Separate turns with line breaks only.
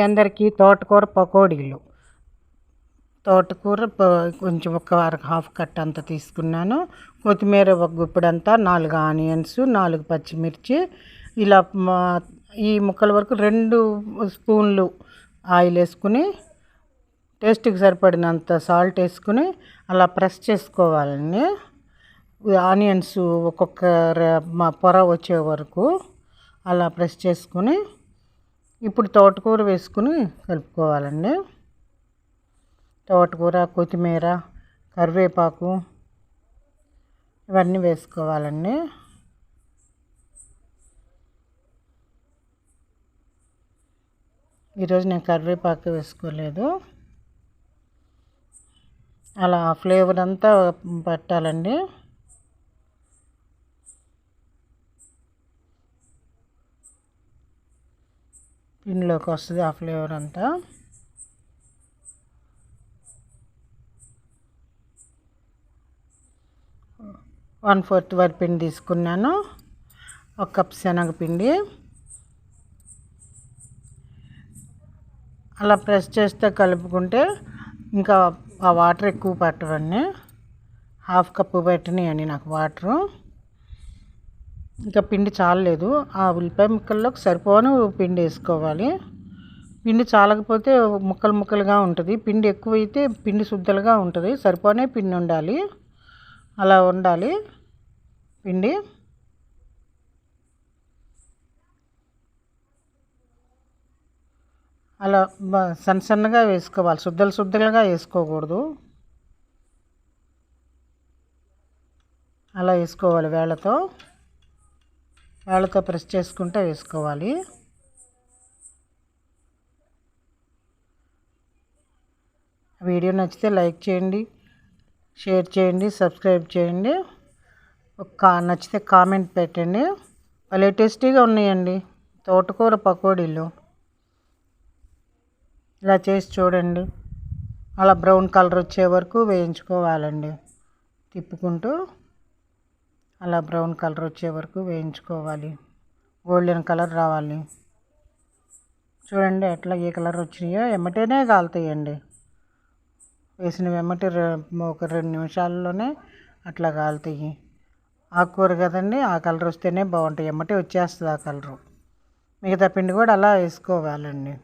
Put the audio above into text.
అందరికీ తోటకూర పకోడీలు. తోటకూర ప- కొంచెం ఒక హాఫ్ కట్ అంత తీసుకున్నాను. కొత్తిమీర ఒక గుప్పిడంతా నాలుగు ఆనియన్స్ నాలుగు పచ్చిమిర్చి. ఇలా మా- ఈ ముక్కల వరకు రెండు స్పూన్లు ఆయిల్ వేసుకుని టేస్ట్కి సరిపడినంత సాల్ట్ వేసుకుని అలా ప్రెస్ చేసుకోవాలండి. ఆనియన్స్ ఒక్కొక్క మా పొర వచ్చే వరకు అలా ప్రెస్ చేసుకుని ఇప్పుడు తోటకూర వేసుకుని కలుపుకోవాలండి. తోటకూర కొత్తిమీర కరివేపాకు ఇవన్నీ వేసుకోవాలండి. ఈరోజు నేను కరివేపాకు వేసుకోలేదు. అలా ఫ్లేవర్ అంతా పట్టాలండి. పిండిలోకి వస్తుంది ఆ ఫ్లేవర్ అంతా. వన్ ఫోర్త్ వరిపిండి తీసుకున్నాను. ఒక కప్ శనగపిండి. అలా ప్రెస్ చేస్తే కలుపుకుంటే ఇంకా ఆ వాటర్ ఎక్కువ పట్టవండి. హాఫ్ కప్పు పెట్టినాయండి నాకు వాటరు. ఇంకా పిండి చాలలేదు. ఆ ఉల్లిపాయ ముక్కల్లోకి సరిపోను పిండి వేసుకోవాలి. పిండి చాలకపోతే ముక్కలు ముక్కలుగా ఉంటుంది. పిండి ఎక్కువైతే పిండి శుద్ధలుగా ఉంటుంది. సరిపోనే పిండి ఉండాలి. అలా ఉండాలి పిండి. అలా సన్న సన్నగా వేసుకోవాలి. శుద్ధలు శుద్ధలుగా వేసుకోకూడదు. అలా వేసుకోవాలి వేళ్ళతో. వేళ్ళతో ప్రెస్ చేసుకుంటే వేసుకోవాలి. వీడియో నచ్చితే లైక్ చేయండి షేర్ చేయండి సబ్స్క్రైబ్ చేయండి. ఒక నచ్చితే కామెంట్ పెట్టండి. భలే టేస్టీగా ఉన్నాయండి. తోటకూర పకోడీలు. ఇలా చేసి చూడండి. అలా బ్రౌన్ కలర్ వచ్చే వరకు వేయించుకోవాలండి. తిప్పుకుంటూ అలా బ్రౌన్ కలర్ వచ్చే వరకు వేయించుకోవాలి. గోల్డెన్ కలర్ రావాలి. చూడండి ఎట్లా ఏ కలర్ వచ్చినాయో. ఎమ్మటేనే కాలుతాయండి. వేసిన వెమ్మటి ఒక రెండు నిమిషాల్లోనే అట్లా కాలుతాయి. ఆకుకూర కదండి ఆ కలర్ వస్తేనే బాగుంటాయి. ఎమ్మటే వచ్చేస్తుంది ఆ కలరు. మిగతా పిండి కూడా అలా వేసుకోవాలండి.